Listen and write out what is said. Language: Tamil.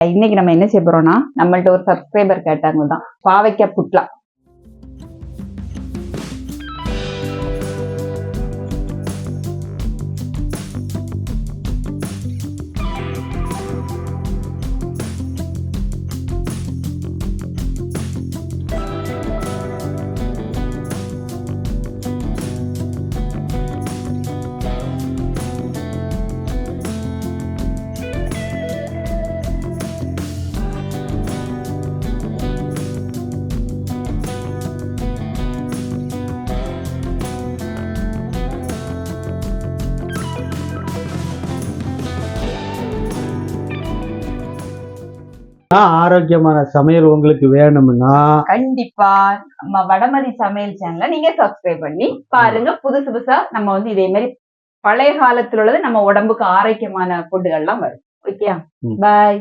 இன்னைக்கு நம்ம என்ன செய்ய போறோம்னா நம்மள்ட்ட ஒரு சப்ஸ்கிரைபர் கேட்டாங்க தான் பாவைக்காய் புட்லா. ஆரோக்கியமான சமையல் உங்களுக்கு வேணும்னா? கண்டிப்பா. நம்ம வடமதி சமையல் சேனலை நீங்க சப்ஸ்கிரைப் பண்ணி பாருங்க. புதுசு புதுசா நம்ம வந்து இதே மாதிரி பழைய காலத்துல உள்ளது நம்ம உடம்புக்கு ஆரோக்கியமான ஃபுட்டுகள்லாம் வரும். ஓகே. பாய்